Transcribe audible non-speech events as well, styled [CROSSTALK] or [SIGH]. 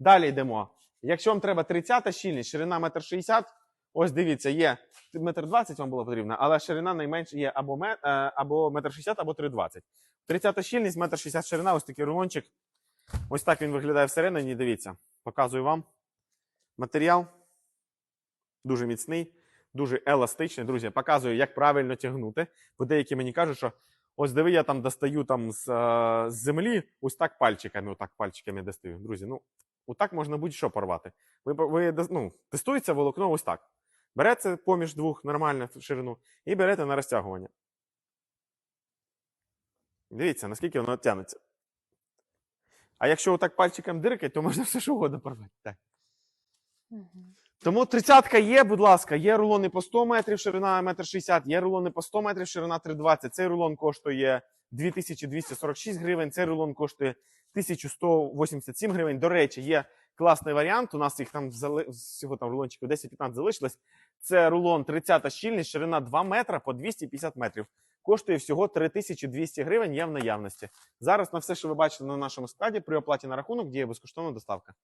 Далі йдемо. Якщо вам треба 30 щільність, ширина 1,60 м, ось дивіться, є 1,20 м вам було потрібно, але ширина найменше є або, ме- е, або 1,60 м, або 3,20 м. 30 щільність, 1,60 м ширина, ось такий рулончик. Ось так він виглядає всередині. Дивіться, показую вам. Матеріал дуже міцний, дуже еластичний. Друзі, показую, як правильно тягнути. Бо деякі мені кажуть, що ось диви, я там достаю там з, е, з землі, ось так пальчиками, отак пальчиками достаю. Друзі, ну отак можна будь-що порвати. Ви, ви ну, тестується волокно ось так. Берете поміж двох нормально в ширину і берете на розтягування. Дивіться, наскільки воно тягнеться. А якщо отак пальчиком диркать, то можна [LAUGHS] все що угодно порвати. Так. Тому тридцятка є, будь ласка, є рулони по 100 метрів, ширина 1,60 м, є рулони по 100 метрів, ширина 3,20 Цей рулон коштує 2246 гривень, цей рулон коштує 1187 гривень. До речі, є класний варіант. У нас їх там зали... всього там рулончиків 10-15 залишилось. Це рулон 30 щільність, ширина 2 метра по 250 метрів. Коштує всього 3200 гривень, є в наявності. Зараз на все, що ви бачите на нашому складі, при оплаті на рахунок діє безкоштовна доставка.